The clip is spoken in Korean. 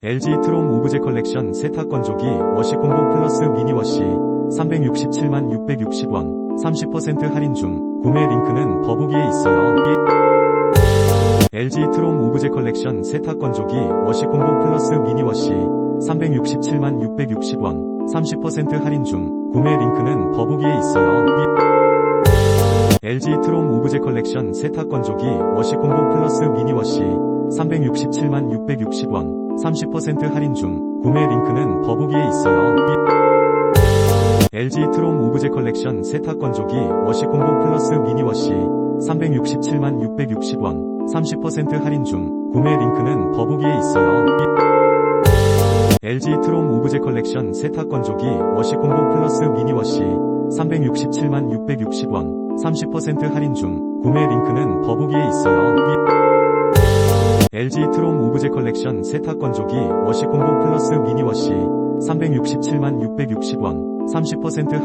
LG 트롬 오브제 컬렉션 세탁 건조기 워시 콤보 플러스 미니 워시 367만 660원 30% 할인 중 구매 링크는 더보기에 있어요. LG 트롬 오브제 컬렉션 세탁 건조기 워시 콤보 플러스 미니 워시 367만 660원 30% 할인 중 구매 링크는 더보기에 있어요. LG 트롬 오브제 컬렉션 세탁 건조기 워시 콤보 플러스 미니 워시 367만 660원 30% 할인 중 구매 링크는 더보기에 있어요. LG 트롬 오브제 컬렉션 세탁 건조기 워시 콤보 플러스 미니 워시 367만 660원 30% 할인 중 구매 링크는 더보기에 있어요. LG 트롬 오브제 컬렉션 세탁 건조기 워시 콤보 플러스 미니 워시 367만 660원 30% 할인 중 구매 링크는 더보기에 있어요. LG 트롬 오브제 컬렉션 세탁 건조기 워시 콤보 플러스 미니 워시 367만 660원 30% 할인